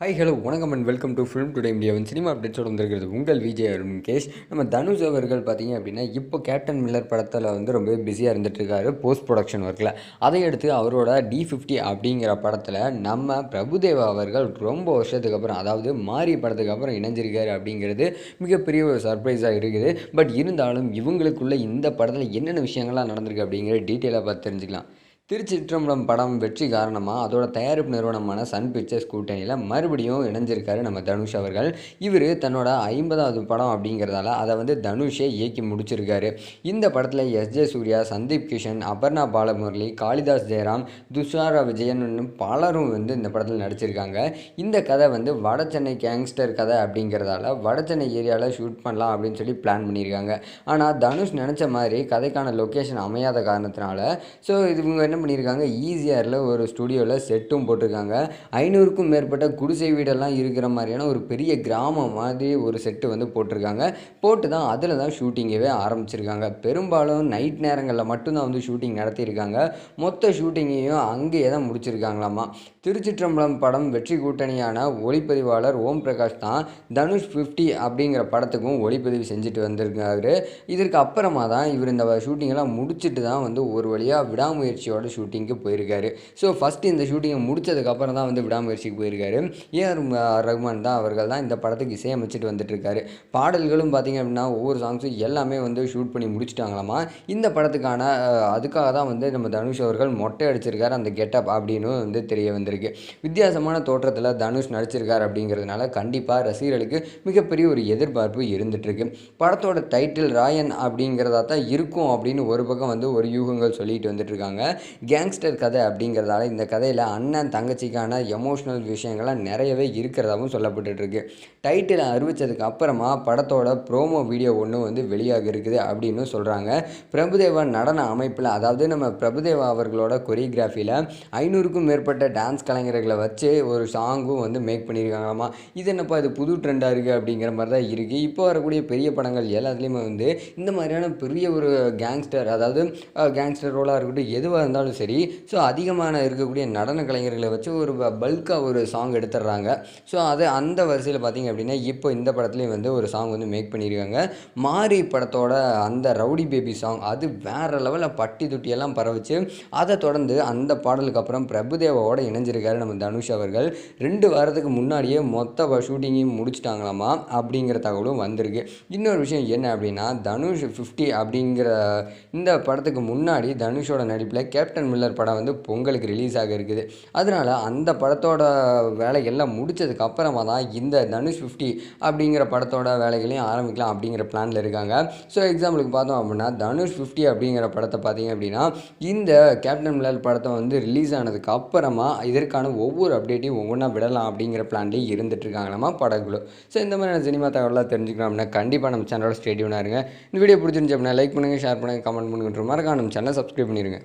Hi hello வணக்கம் and welcome to film today இந்தியாவின் cinema அப்டேட்ஸோடு வந்திருக்கிறது உங்கள் விஜய் அருண் கேஷ். நம்ம தனுஷ் அவர்கள் பார்த்தீங்க அப்படின்னா இப்போ கேப்டன் மில்லர் படத்தில் வந்து ரொம்ப பிஸியாக இருந்துகிட்ருக்காரு போஸ்ட் ப்ரொடக்ஷன் ஒர்க்கில் அதை அடுத்து அவரோட டி ஃபிஃப்டி அப்படிங்கிற படத்தில் நம்ம பிரபுதேவா அவர்கள் ரொம்ப வருஷத்துக்கு அப்புறம் அதாவது மாறி படத்துக்கு அப்புறம் இணைஞ்சிருக்காரு அப்படிங்கிறது மிகப்பெரிய ஒரு சர்ப்ரைஸாக இருக்குது. பட் இருந்தாலும் இவங்களுக்குள்ள இந்த படத்தில் என்னென்ன விஷயங்கள்லாம் நடந்திருக்கு அப்படிங்கிற டீட்டெயிலாக பார்த்து தெரிஞ்சுக்கலாம். திருச்சிற்றம்பலம் படம் வெற்றி காரணமாக அதோட தயாரிப்பு நிறுவனமான சன் பிக்சர்ஸ் கூட்டணியில் மறுபடியும் இணைஞ்சிருக்காரு நம்ம தனுஷ் அவர்கள். இவர் தன்னோட ஐம்பதாவது படம் அப்படிங்கிறதால அதை வந்து தனுஷே இயக்கி முடிச்சிருக்காரு. இந்த படத்தில் எஸ் ஜே சூர்யா சந்தீப் கிஷன் அபர்ணா பாலமுரளி காளிதாஸ் ஜெயராம் துஷாரா விஜயன் பலரும் வந்து இந்த படத்தில் நடிச்சிருக்காங்க. இந்த கதை வந்து வட சென்னை கேங்ஸ்டர் கதை அப்படிங்கிறதால வட சென்னை ஏரியாவில் ஷூட் பண்ணலாம் அப்படின்னு சொல்லி பிளான் பண்ணியிருக்காங்க ஆனால் தனுஷ் நினச்ச மாதிரி கதைக்கான லொக்கேஷன் அமையாத காரணத்தினால ஸோ இது இவங்க என்ன பண்ணியிருக்காங்க. ஈஸியாரில் ஒரு ஸ்டுடியோவில் செட்டும் போட்டிருக்காங்க. ஐநூறுக்கும் மேற்பட்ட குடிசை வீடெல்லாம் இருக்கிற மாதிரியான ஒரு பெரிய கிராமம் மாதிரி ஒரு செட்டு வந்து போட்டிருக்காங்க. போட்டு தான் அதில் தான் ஷூட்டிங்கவே ஆரம்பிச்சிருக்காங்க. பெரும்பாலும் நைட் நேரங்களில் மட்டும்தான் வந்து ஷூட்டிங் நடத்தியிருக்காங்க. மொத்த ஷூட்டிங்கையும் அங்கேயே தான் முடிச்சிருக்காங்களாமா. திருச்சிற்றம்பலம் படம் வெற்றி கூட்டணியான ஒளிப்பதிவாளர் ஓம் பிரகாஷ் தான் தனுஷ் ஃபிஃப்டி அப்படிங்கிற படத்துக்கும் ஒளிப்பதிவு செஞ்சுட்டு வந்திருக்காரு. இதற்கு அப்புறமா தான் இவர் இந்த ஷூட்டிங்கெல்லாம் முடிச்சுட்டு தான் வந்து ஒரு வழியாக விடாமுயற்சியோட ஷூட்டிங்க்கு போயிருக்காரு. ஸோ ஃபஸ்ட்டு இந்த ஷூட்டிங்கை முடிச்சதுக்கப்புறம் தான் வந்து விடாமுயற்சிக்கு போயிருக்காரு. ஏஆர் ரகுமான் தான் அவர்கள் தான் இந்த படத்துக்கு இசையமைச்சிட்டு வந்துட்டுருக்காரு. பாடல்களும் பார்த்திங்க அப்படின்னா ஒவ்வொரு சாங்ஸும் எல்லாமே வந்து ஷூட் பண்ணி முடிச்சிட்டாங்களாமா? இந்த படத்துக்கான அதுக்காக தான் வந்து நம்ம தனுஷ் அவர்கள் மொட்டை அடிச்சிருக்காரு அந்த கெட்டப் அப்படின்னு வந்து தெரிய வந்திருக்கு. வித்தியாசமான தோற்றத்தில் தனுஷ் நடிச்சிருக்கார் அப்படிங்கிறதுனால கண்டிப்பாக ரசிகர்களுக்கு மிகப்பெரிய ஒரு எதிர்பார்ப்பு இருந்துகிட்ருக்கு படத்தோட டைட்டில் ராயன் அப்படிங்கிறதா தான் இருக்கும் அப்படின்னு ஒரு பக்கம் வந்து ஒரு யூகங்கள் சொல்லிட்டு வந்துட்டுருக்காங்க. கேங்ஸ்டர் கதை அப்படிங்கிறதால இந்த கதையில் அண்ணன் தங்கச்சிக்கான எமோஷ்னல் விஷயங்கள்லாம் நிறையவே இருக்கிறதாகவும் சொல்லப்பட்டுருக்கு டைட்டில் அறிவித்ததுக்கு அப்புறமா படத்தோட ப்ரோமோ வீடியோ ஒன்று வந்து வெளியாக இருக்குது அப்படின்னு சொல்கிறாங்க பிரபுதேவா நடன அமைப்பில் அதாவது நம்ம பிரபுதேவா அவர்களோட கொரியோகிராஃபியில் ஐநூறுக்கும் மேற்பட்ட டான்ஸ் கலைஞர்களை வச்சு ஒரு சாங்கும் வந்து மேக் பண்ணியிருக்காங்களாமா. இது என்னப்பா இது புது ட்ரெண்டாக இருக்குது அப்படிங்கிற மாதிரி தான் இருக்குது இப்போ வரக்கூடிய பெரிய படங்கள் எல்லாத்துலேயுமே வந்து இந்த மாதிரியான பெரிய ஒரு கேங்ஸ்டர் அதாவது கேங்ஸ்டர் ரோலாக இருக்கட்டும் எதுவாக இருந்தாலும் சரி ஸோ அதிகமான இருக்கக்கூடிய நடன கலைஞர்களை வச்சு ஒரு பல்காக ஒரு சாங் எடுத்துடுறாங்க. ஸோ அது அந்த வரிசையில் பார்த்தீங்க அப்படின்னா இப்போ இந்த படத்துலேயும் வந்து ஒரு சாங் வந்து மேக் பண்ணியிருக்காங்க மாரி படத்தோட அந்த ரவுடி பேபி சாங் அது வேறு லெவலில் பட்டி துட்டியெல்லாம் பரவிச்சு. அதை தொடர்ந்து அந்த பாடலுக்கு அப்புறம் பிரபுதேவாவோட இணைஞ்சிருக்காரு நம்ம தனுஷ் அவர்கள். ரெண்டு வாரத்துக்கு முன்னாடியே மொத்த ஷூட்டிங்கையும் முடிச்சிட்டாங்களாமா அப்படிங்கிற தகவலும் வந்திருக்கு. இன்னொரு விஷயம் என்ன அப்படின்னா தனுஷ் ஃபிஃப்டி அப்படிங்கிற இந்த படத்துக்கு முன்னாடி தனுஷோட நடிப்பில் கேப்டன் கேப்டன் மில்லர் படம் வந்து பொங்கலுக்கு ரிலீஸ் ஆக இருக்குது. அதனால் அந்த படத்தோட வேலைகள்லாம் முடித்ததுக்கு அப்புறமா தான் இந்த தனுஷ் ஃபிஃப்டி அப்படிங்கிற படத்தோட வேலைகளையும் ஆரம்பிக்கலாம் அப்படிங்கிற பிளானில் இருக்காங்க. ஸோ எக்ஸாம்பிளுக்கு பார்த்தோம் அப்படின்னா தனுஷ் ஃபிஃப்டி அப்படிங்கிற படத்தை பார்த்தீங்க அப்படின்னா இந்த கேப்டன் மில்லர் படத்தை வந்து ரிலீஸ் ஆனதுக்கு அப்புறமா இதற்கான ஒவ்வொரு அப்டேட்டையும் ஒவ்வொன்றா விடலாம் அப்படிங்கிற பிளான்லேயே இருந்துட்டு இருக்காங்களாமா படகுழு ஸோ இந்த மாதிரியான சினிமா தகவலாக தெரிஞ்சுக்கணும் அப்படின்னா கண்டிப்பாக நம்ம சேனலோட ஸ்டேடியூனாக இருங்க. இந்த வீடியோ பிடிச்சிருந்துச்சு அப்படின்னா லைக் பண்ணுங்கள் ஷேர் பண்ணுங்கள் கமெண்ட் பண்ணுங்கன்ற மறக்காம நம்ம சேனலை சப்ஸ்கிரைப் பண்ணிடுங்க